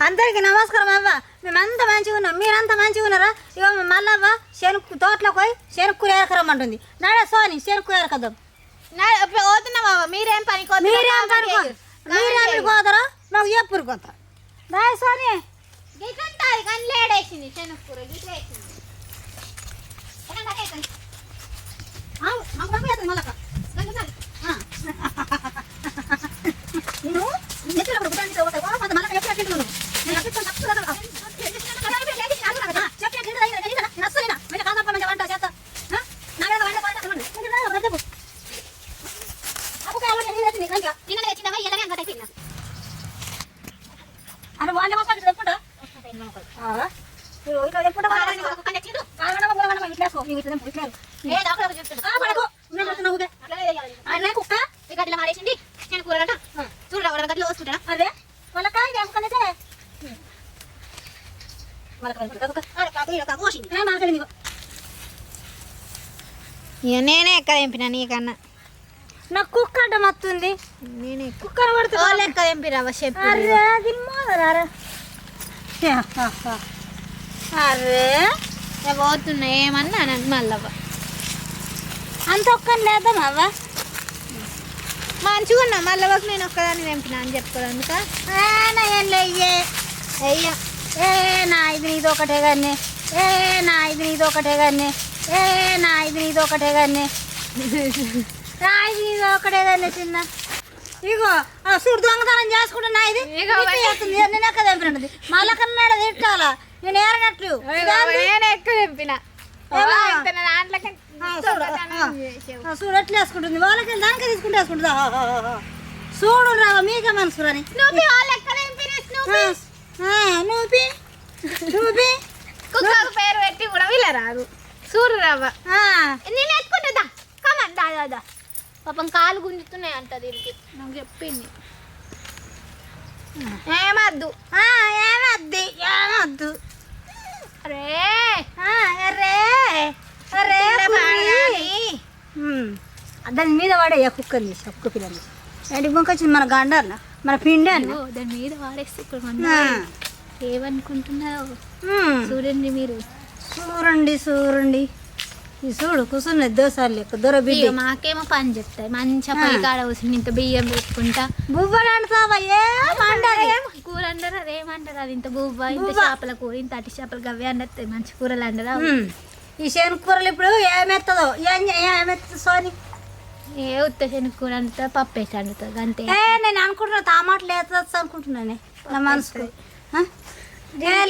అందరికి నమస్కారం అవ్వ. మేమంతా మంచిగా ఉన్నాం. మీరంతా మంచిగా ఉన్నారా? ఇక మళ్ళవ్వ శనుక్కు తోటలోకి పోయి శనుక్కు ఏరకరమ్మంటుంది నాడే సోని శనుక్కు ఏరకద్దాం పోతున్నావా మీరేం పని మీరేం పోతారా మాకు కొత్త. నాయ సోని. గిట్లుంటుంది కానీ లేడేసింది నేను గుడ్డ తీసి ఒకటి కొంత మళ్ళా ఎప్పుడు ఎట్లా తింటున్నాను? నేను అట్లా ఇస్తాను, తక్కువ కదా. చెప్పిన కింద తగిన, తగిన, నేను అస్సలేనా? మళ్ళీ కాదప్ప మంచిగా వంట చేస్తా. ఆ? నా మీద వంట వంట వంట. కొంచెం రా, ఒక చెప్పు. అప్పు కావాలి, నేను తెచ్చింది, ఇంకా. నిన్న తెచ్చినవా ఇలాగే అంత తిన్నా అరే, వాళ్ళ కోసం ఇట్లా ఎప్పుడా? ఆ? ఇదిగో ఇట్లా ఎప్పుడా వాళ్ళ కోసం? కారణమా, మూలమా, ఇట్లా వేసుకో. ఇవి ఇట్లా తెంపు, ఇట్లా వేసుకో. ఏ డాక్టర్ చెప్తున్నా ఆ, పడకు. నేను చెప్తున్నా, ఊగే. అట్లా వేయాలి. అరే, కుక్క ఈ గడ్డలో మాడేసింది శనగకూర అంట చూడరా వాళ్ళ గడ్డలో వస్తుంటా అదే వాళ్ళ కాయ చేసుకునేదే వాళ్ళ కాయ కోసింది మాట్లాడింది ఇక నేనే ఎక్కడ తెంపినా నీకన్నా? నాకు కుక్క అడ్డం వస్తుంది. నేనే కుక్కను కొడుతుంది వాళ్ళు ఎక్కడ తెంపిరావా చెప్పు. అరే పోతున్నా ఏమన్నా నాకు మళ్ళవ్వ అంత ఒక్కని లేద్దాం అవ్వ మంచిగా ఉన్నా మళ్ళవ్వకు నేను ఒక్కదాన్ని తెంపినా అని చెప్పుకోవడానిక ఏం లేయ్యే. అయ్యా ఏ నా ఇది నీది ఒకటే కానీ ఏ నా ఇది నీది ఒకటే కానీ ఏ నా ఇది నీది ఒకటే కానీ నా ఇది నీది ఒకటే కానీ చిన్న. ఇగో ఆ చూడు దొంగతనం చేసుకుంటా నా ఇది చేస్తుంది నేను ఎక్క తెంపినది. మళ్ళా కన్నాడు తిట్టాలా? నేను ఏరనట్లు. నేను ఎక్కడ తెంపినా. చూడు ఎట్లా వేసుకుంటుంది? వాళ్ళకి దానికి తీసుకుంటే వేసుకుంటుంది. చూడు రావ మీకే మనసు రాని స్నూపీ నూపి. నూపి. కుక్కకు పేరు పెట్టి కూడా వీళ్ళ రాదు చూడు రవ్వ నేను ఎత్తుకుంటుందా కమన్ దా దా, దా. పాపం కాలు గుంజుతున్నాయి అంట దీనికి. నాకు చెప్పింది. ఏమద్దు. ఏమద్ది ఏమద్దు. పడగాని. ఉమ్. దాని మీద వాడే కుక్కని తీసి కుక్క పిల్లని. ఏంటి గుంకొచ్చింది మన గండాల మన పిండి అన్న. దాని మీద వాడేస్తే. మన ఏమనుకుంటున్నావు. చూడండి మీరు. చూడండి చూడండి ఈ చూడు కూర్చున్నది దోసాలు లెక్క. దొర ఇక మాకేమో పని చెప్తాయి. మంచిగా పొయ్యి కాడ కూర్చుని ఇంత బియ్యం పెట్టుకుంటా. బువ్వలు అంటావా కూర అంటారు? అది ఏమంటారు అది ఇంత బువ్వ ఇంత. చేపల కూర ఇంత అట్టి చేపలు గవ్వే అంటారు. మంచి కూరలు అంటారా? ఈ శని కూరలు ఇప్పుడు ఏమెత్తదో ఏం ఏమెత్తదు సోని? ఏ ఉత్త శనగ కూర అంతా పప్పు వేసి అంతే ఏ నేను అనుకుంటున్నా టమాటాలు వేస్తుంది అనుకుంటున్నానే. నా మనసుకు.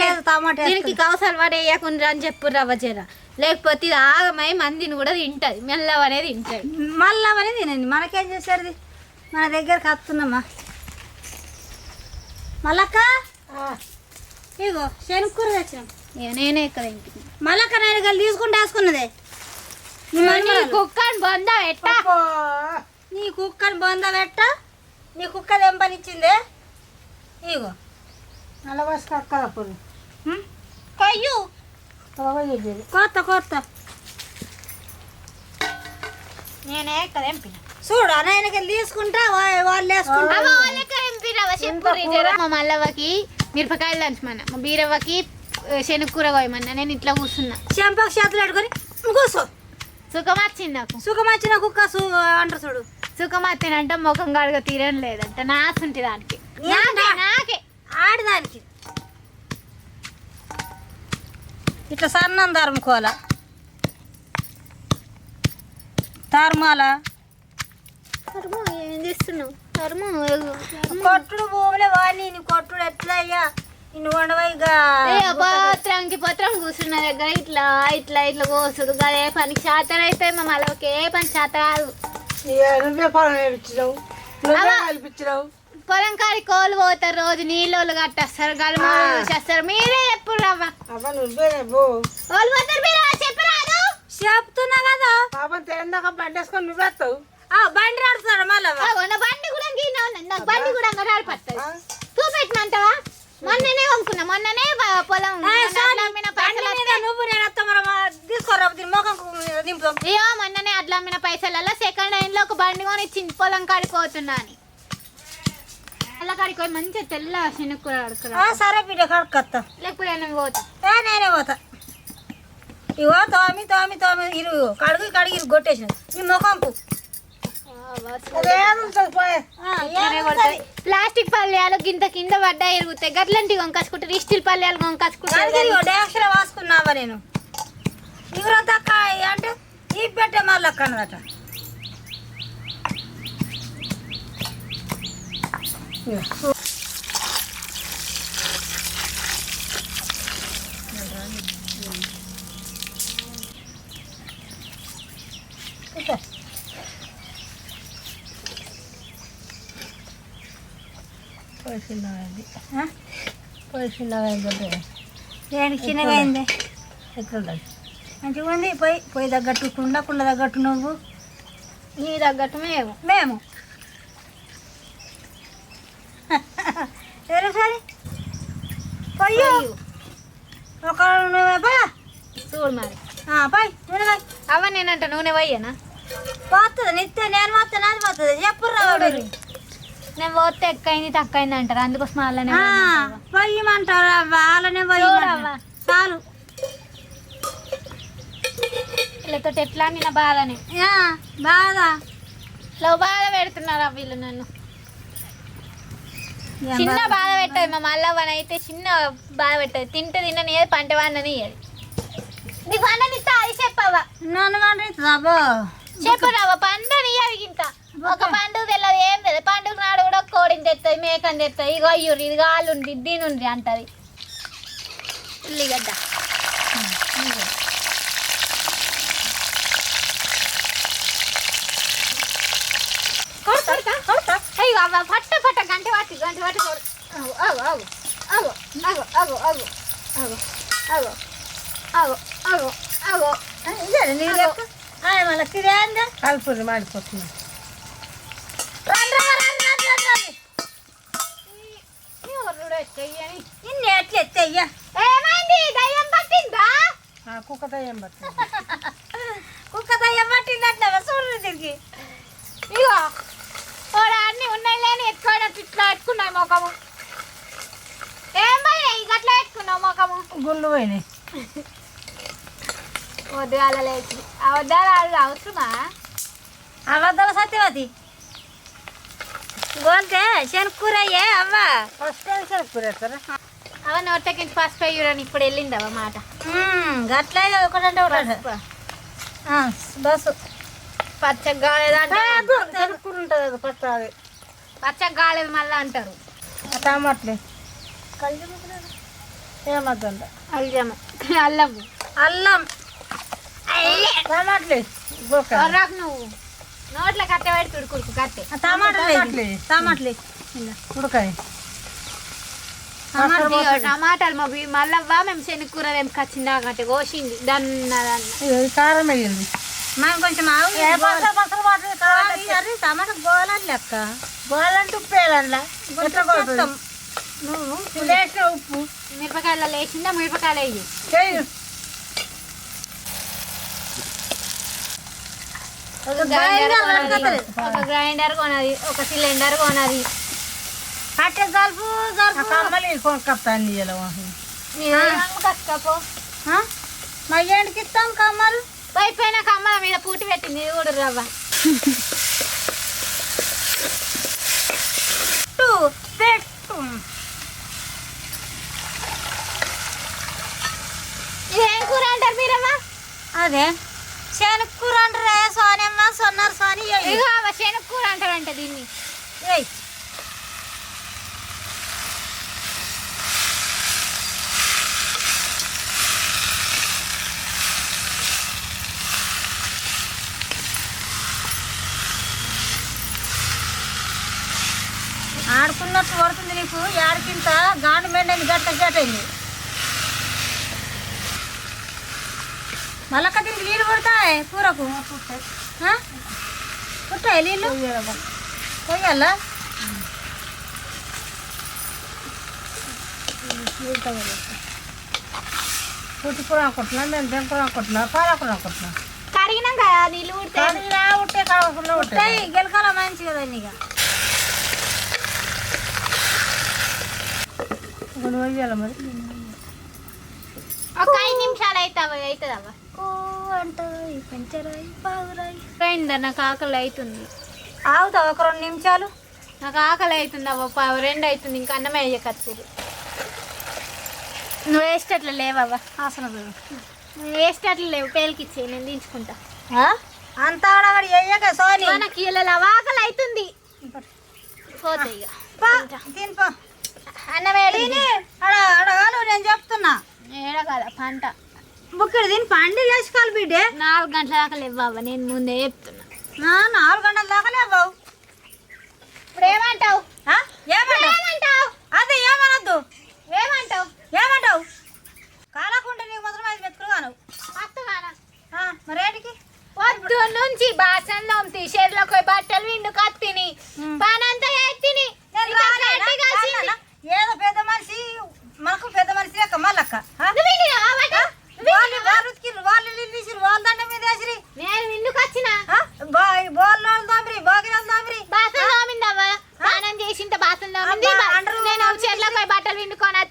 లేదు టమాటా దీనికి కవసాలు వాడు వేయకుండా అని చెప్పు రవ్వ జర లేకపోతే ఇది ఆగమై మందిని కూడా తింటది. మెల్లవ అనేది తింటది. మళ్ళా అనేది తినండి. మనకేం చేసేది? మన దగ్గరకు వస్తున్నామా? మళ్ళక్క ఇగో శనగకూర తెచ్చినాం. నేనే ఇక్కడ మళ్ళక్క నేను తీసుకుంటే వేసుకున్నదే. నీ మనమరాలు. కుక్క అని బొంద అబ్బో, నీ కుక్కని బొంద పెట్ట నీ కుక్క దెంపనిచ్చిందే? ఇగో. నలభై అక్కడప్పుడు కయ్యు. కొత్త కొత్త. నేనే ఇక్కడ ఎంపిన చూడు అన్నయ్యకి తీసుకుంటా? వా- వాళ్ళు వేసుకుంటా. మల్లవ్వకి మిరపకాయలు దంచమన్న. మా బీరవ్వకి శనగకూర కోయమన్నా. నేను ఇట్లా కూర్చున్నా. చెంపకు చేతులు పెట్టుకొని కూర్చో. సుఖం వచ్చింది నాకు సుఖం వచ్చిన కుక్క సు అంటారు చూడు. సుఖం వచ్చిందంటే ముఖం గడుగ తీరని లేదంట. నాసుంటి దానికి? నాకే నాకే. ఆడదానికి. ఇట్లా సన్నం తరుముకోవాల తరుమాల కర్మ ఏం చేస్తున్నావు? కర్మ కొట్టుడు భూమిలో వాడిని నీ కొట్టుడు ఎట్లా ఏ పత్రంకి పత్రం కూర్చున్న దగ్గర ఇట్లా ఇట్లా ఇట్లా కోసుడు అదే పనికి శాతం అయితే మా మళ్ళీ ఏ పని చేత కాదు. నువ్వే పొలం నేర్పించినావు నువ్వే అవ్వ. కల్పించినావు పొలం కాడి కోళ్ళు పోతారు రోజు నీళ్ళు కట్టేస్తారు గలుము చేస్తారు. మీరే ఎప్పుడు రవ్వ. నువ్వే వాళ్ళు పోతారు మీరు చెప్పరాదు చెప్తున్నా కదా. పాపం బండి వేసుకొని నువ్వే వస్తావు. బండి మళ్ళా బండి కూడా నాకు బండి కూడా నడిపడుతుంది చూపెట్టినంటవా మొన్ననే కొనుక్కున్నా మొన్ననే పొలం నువ్వు నేను తీసుకోరా మొఖం దింపుదాం అయ్యో మొన్ననే అట్లా అమ్మిన పైసలలో సెకండ్ హ్యాండ్లో ఒక బండి కొని ఇచ్చింది పొలం కాడికి పోతున్నా అని. అల్లకాడికి పోయి మంచిగా తెల్ల శనగకూర అడుకురా సరే బిడ్డ కడుక్కొత్తా లేకపోతే నేను పోతా. నేనే పోతా. ఇగో తోమి తోమి తోమి ఇరు కడుగు కడిగి ఇరు కొట్టేసిన. నీ ముఖంపు ప్లాస్టిక్ పల్లెలు గింత కింద పడ్డా ఎరుగుతాయి. గట్లాంటివి వంకాసుకుంటారు స్టీల్ పల్లెలు వంకాసుకుంటారు వాసుకున్నావా నేను? ఇవరంతక్క అంటే ఈ పెట్టే మళ్ళీ అక్కనదట చిన్నమైంది ఆ? పోయి చిన్నమైంది అంటే దేనికి చిన్నగా అయింది మంచిగా ఉంది పోయి పోయి తగ్గట్టు కుండ కుండ తగ్గట్టు నువ్వు. నీ తగ్గట్టు మేము. మేము. సరే? పోయి ఒక నూనె పా చూడు మరి. పోయి నూనె పోయి. అవ్వ నేనంట నూనె పోయేనా పోతుంది నిత్య నేను పోతాను అది పోతుంది చెప్పు రావుడు నేను పోతే ఎక్కువైంది తక్కువ అయింది అంటారు. అందుకోసం అలానే పొయ్యమంటారు అవ్వ అలానే చూడవ్వ. పోయి చాలు. వీళ్ళతో ఎట్లా నిన్న బాధనే? యా, బాగా లో బాధ పెడుతున్నారు వీళ్ళు నన్ను? చిన్న బాధ పెట్టదు మా మల్లవ్వని అయితే చిన్న బాధ పెట్టదు. తింటే తినని పంట వాడినని ఇయ్యదు నీ పండని ఇస్తా అది చెప్పవా. నన్ను మండిస్తుందా చెప్పరావా పండని ఇంత ఒక పండుగ తెల్లదు ఏం తెలియదు పండుగ నాడు కూడా కోడిని తెస్తుంది మేకని తెస్తుంది ఇగో అయ్యూరి ఇది కాళ్ళుండి దీనుండి అంటది ఉల్లిగడ్డ కొడతా కొడతా అయ్యో అవ్వ పట్ట పట్ట గంట పట్టి గంట పట్టి కొడు అగు అగు అగు అగు అగు అగు అగు అగు అగు అగు అగు అగు నీ లెక్క మళ్ళీ తిరేందా కలుపుని మాడిపోతుంది ఎత్తయ్యా ఏమైంది? దయ్యం పట్టిందా? కుక్కతో ఏం పడుతుంది కుక్క దయ్యం పట్టిందంటే చూడు తిరిగి. ఇగో ఓడా అన్ని ఉన్నాయి లేని ఎత్తుకోవడం ఇట్లా ఎత్తుకున్నాయి మొఖము. ఏమైనా గట్లా ఎత్తుకున్నావు మొఖము? గుళ్ళు పోయినాయి. వద్దాల లేచి. అవద్దాలు అవసరమా అబద్ధాల సత్యవతి. గోల్తే శనకూర అయ్యే అవ్వ ఫస్ట్ టైం సరిపోతారా అవ నోటకించి ఫస్ట్ అయ్యూరని యూరో ఇప్పుడు వెళ్ళింది అవ మాట. గట్లే ఒకటంటే ఒకటి బస్సు పచ్చగా కాలేదు ఉంటుంది అది పచ్చ అది. పచ్చగా కాలేదు మళ్ళీ అంటారు. టమాటలే. ఏమద్దంట అల్లం. అల్లం. అల్లం. టమాటలే. రాకు నువ్వు. నోట్లో కట్టే పెట్టి ఉడుకుడుకు కట్టే. టమాటలే. టమాటలే. ఉడకాయి. టమాటాలు మా బీ- మళ్ళవ్వా మేము శనగకూర తెంపుకొచ్చిందా కట్టె కోసింది. దన్న ఇది కారం వేయండి. మనం కొంచెం టమాటా గోలని లెక్క. గోలంటే ఉప్పు నువ్వు వేసిన ఉప్పు. మిరపకాయలు వేసిందా మిరపకాయలు వేయి. ఒక గ్రైండర్ కొనది ఒక సిలిండర్ కొనది కట్టె జలుపు జలుపు కమ్మలి కొనుక్కొస్తాను కష్టపో ఆ? మా ఏంటికి ఇస్తాం కమ్మలు పైపోయిన కమ్మల మీద పూటి పెట్టింది కూడా రవ్వ పెట్టు ఇదేం కూర అంటారు మీరవ్వ అదే శనక్కూర అంటారే సోనమ్మ సొన్నారు సోని. ఇగో శనగ కూర అంటారంట దీన్ని ఉన్నట్టు పడుతుంది నీకు? ఏడకింత గాండు మెండని గట్ట గట్టయింది మళ్ళక్క దీనికి నీళ్ళు పుడతాయి కూరకు? పుట్టాయి నీళ్ళు? పొయ్యాలా? పుట్టి కూర అనుకుంటున్నా మేము బెంకూర అనుకుంటున్నా పాలకూర నీళ్ళు ఉట్టాయి గెలకాల మంచి కదా నీగా ఇప్పుడు పోయాలి మరి? ఒక ఐదు నిమిషాలు అయితే అవుతుంది అవ్వ ఓ అంటాయి పెంచరాయి బాగురాయి అయిందా నాకు ఆకలి అవుతుంది ఆగుతావు ఒక రెండు నిమిషాలు? నాకు ఆకలి అవుతుంది అవ్వ. పా- రెండు అవుతుంది ఇంకా అన్నం వేయకత్తురు నువ్వు వేసేటట్లు లేవవ్వ? ఆసన నువ్వు వేసేటట్లు లేవు. పేలికిచ్చే నేను దించుకుంటా. అంత ఆడవాడు చెయ్యక సోని. మనకి ఇలా ఆకలి అవుతుంది పోతే ఇక. తినిపో అన్నం వేడి తిని. అడ అడగాలు నేను చెప్తున్నా. ఏడ కదా పంట. బుక్కడు తిని పండి లేచుకోవాలి బిడ్డే. నాలుగు గంటల దాకా లేవవ్వ నేను ముందే చెప్తున్నా. నాలుగు గంటల దాకా లేవు ఇప్పుడు ఏమంటావు? ఏమంటావు? ఏమంటావు? అదే ఏమనొద్దు?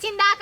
విండుకొని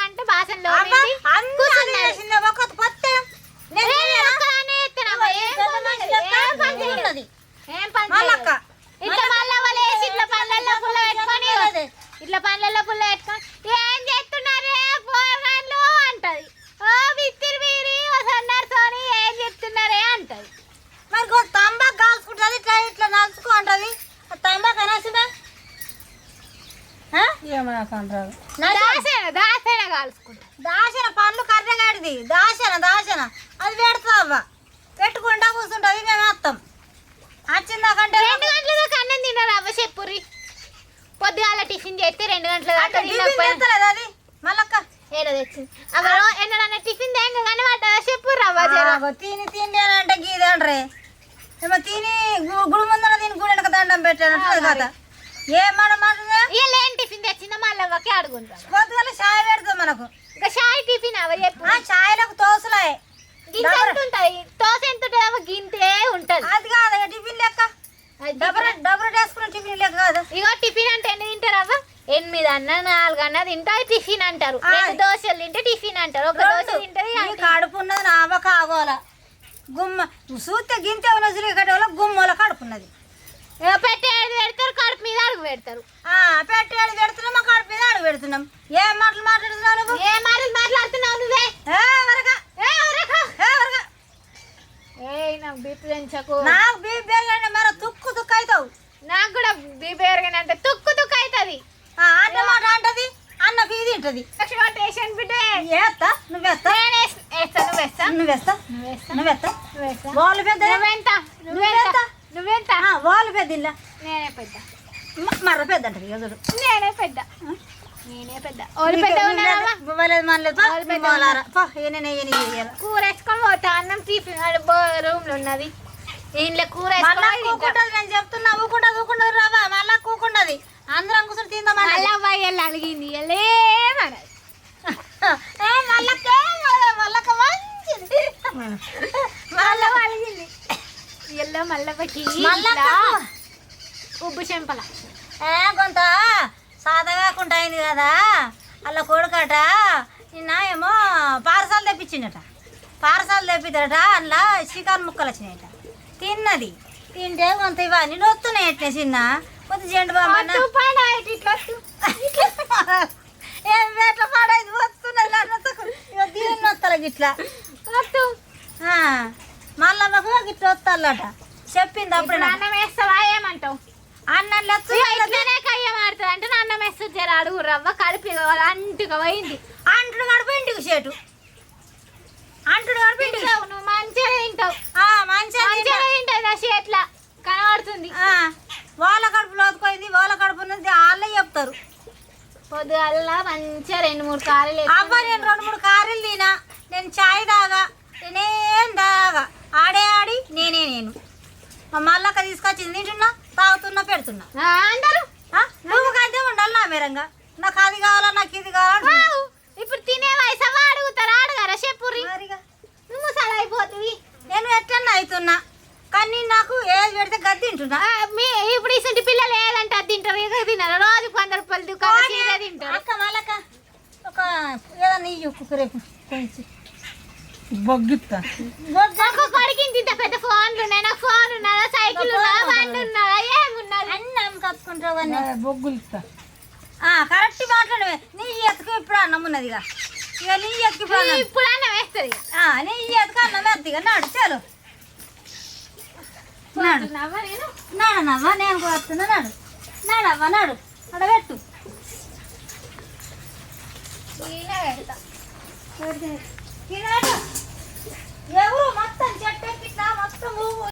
ఆ? ఏమనకంటారు దాసన దాసన కాల్చుకుంటా. దాసిన పండ్లు కర్రగాడిది దాసిన దాసిన. అది పెడతావా పెట్టుకుంటా కూర్చుంటుంది మేము వస్తాం. వచ్చిందాకంటే రెండు గంటల దాకా అన్నం తిన్నారు అవ్వ చెప్పురి పొద్దుగాల టిఫిన్ చేస్తే రెండు గంటల దాకా టిఫిన్ తినకపోయి చేస్తలేదు అది? మళ్ళక్క ఏడో తెచ్చింది. అవ్వ ఎన్నడన్నా టిఫిన్ తేంగ కానీ వాట అవ్వ తిని తిండి అని అంటే గీదండ్రే. ఏమో తిని గు- గుడి ముందర తిని గుడి వెనక దండం పెట్టాను. కదా? ఏం మాట మాటగా ఇవాళ ఏం టిఫిన్ తెచ్చిందో మళ్ళీ అవ్వకి అడుగుంటాం పొద్దుగల చాయ్ పెడతాం మనకు. ఇంకా షాయి టిఫిన్ అవ్వ చెప్పు. ఆ చాయ్లకు తోసులాయే గింత ఎంత ఉంటది దోశ ఎంత ఉంటుంది అవ్వ గింతే ఉంటది. అది కాదు టిఫిన్ లెక్క. డబుల్ వేసుకున్న టిఫిన్ లెక్క కాదు. ఇగో టిఫిన్ అంటే ఎన్ని తింటారు అవ్వ? ఎనిమిది అన్న నాలుగు అన్న తింటే టిఫిన్ అంటారు. రెండు దోశలు తింటే టిఫిన్ అంటారు. ఒక దోశ తింటది కడుపు ఉన్నది నా అవ్వ కాగోల. గుమ్మ చూస్తే గింతే ఉన్న కట్టేవాళ్ళ గుమ్మల కడుపు ఉన్నది పెట్టేది పెడతారు కడుపు మీద అడుగు పెడతారు. ఆ, పెట్టేది పెడుతున్నాం మా కడుపు మీద అడుగు పెడుతున్నాం ఏం మాటలు మాట్లాడుతున్నావు నువ్వు? ఏ మాటలు మాట్లాడుతున్నావు నువ్వే నాకు బీపీ పెంచకు. నాకు బీపీ మరి తుక్కు తుక్కు అవుతావు. నాకు కూడా బీపీ పెరిగినంటే తుక్కు తుక్కు అవుతుంది. ఆ, అన్న మాట అంటది? అన్న ఫీ తింటది టేషన్ బిడ్డ. ఏత్తా నువ్వేస్తా నేను వేస్తా నువ్వు వేస్తా? నువ్వు వేస్తా? నువ్వు వేస్తా? వాళ్ళు పెద్ద నువ్వెంత నువ్వెంత నువ్వెంత ఆ, వాళ్ళు పెద్ద ఇల్లా నేనే పెద్ద. మర్ర పెద్ద అంటది ఎదురు నేనే పెద్ద. నేనే పెద్ద. పెద్ద కూర వేసుకొని పోతా. అన్నం టిఫిన్ రూమ్లో ఉన్నది. ఇంట్లో కూర. కూకుంటది నేను చెప్తున్నా. ఊకుంటది ఊకుంటది రావా. మళ్ళా కూకుంటది. అందరం కూర్చొని తిందామంటే మళ్ళా అబ్బాయి అలిగింది. మళ్ళక మంచిది. మళ్ళా అలిగింది. ఎల్లో మల్లపకి మళ్ళా ఉబ్బు చెంపల. ఏ కొంత సాదా కాకుండా అయింది కదా. అలా కొడుకట నిన్న ఏమో పారసాలు తెప్పించిండట. పారసాలు తెప్పిద్దట అందులో చికెన్ ముక్కలు వచ్చినాయట. తిన్నది. తింటే కొంత ఇవన్నీ నొత్తున్నాయి ఎట్లే చిన్న? కొంత జెండు అటు. ఏం ఎట్లా పాడైంది? వస్తున్నది దీని నొత్తల గిట్లా. మళ్ళా గిట్ల వస్తాలట చెప్పింది అప్పుడు అన్నం వేస్తావా? ఏమంటావు? అన్నం లెచ్చు ఇగో ఇట్లనే కయ్య మారుతుంది అంటే అన్నం వేస్తుంది జర అడుగు రవ్వ కలిపి అంటుగా పోయింది. అంటుడు గడుపు ఇంటికి చేటు. అంటుడు ఇంటికి తింటావు నువ్వు మంచిగా తింటావు. ఆ, మంచిగా మంచిగా తింటా. తింటావు నా చేట్ల. కనబడుతుంది. ఆ, వాళ్ళ కడుపు లోతుకోయింది వాళ్ళ కడుపు ఉన్నది వాళ్ళే చెప్తారు. పొద్దుగల్లా మంచిగా రెండు మూడు కారీలు అబ్బా నేను రెండు మూడు కారీలు తినా నేను చాయ్ తాగా నేనేం తాగా. ఆడే ఆడి నేనే నేను. మా మల్లక్క తీసుకొచ్చింది తింటున్నా తాగుతున్నా పెడుతున్నా. అందరూ కంటే ఉండాలి నా మేరంగా నాకు అది కావాలా నాకు ఇది కావాలా ఇప్పుడు తినే వయసు అవ్వ అడుగుతారా? అడగారా చెప్పుర్రి? మరిగా. నువ్వు అయిపోతుంది నేను ఎట్లన్నా అవుతున్నా కానీ నాకు ఏది పెడితే గది తింటున్నా. మీ ఇప్పుడు ఇసంటి పిల్లలు ఏదంటే అది తింటారు. ఇక తినరు. రోజు వంద రూపాయలు దుకాణం తింటారు. అక్క మళ్ళక్క ఒక ఏదన్నా ఇయ్యి రేపు కొంచెం. బొగ్గిత్తా. ఒక్కొక్కడికి ఇంత పెద్ద ఫోన్లు ఉన్నాయి. నాకు ఫోన్ ఉన్నదా? సైకిల్ ఉన్నదా? బండి ఉన్నదా. ఏమున్నది? అన్ని అమ్మకప్పుకుంటావు కానీ బొగ్గులు ఇస్తా కరెక్ట్ మాట్లాడవే నీ ఎత్తుకు ఇప్పుడు అన్నం ఉన్నది ఇక. ఇక నీ ఎత్తుకు ఇప్పుడు అన్నం. వేస్తుంది ఆ, నీ ఎత్తుకు అన్నం ఎత్తిగా నాడు చాలు. నాడు. నవ్వ నేను? కూడా వస్తున్నా నాడు. నాడవ్వ నాడు. పెట్టు. ఎవరు మొత్తం చెట్టు మొత్తం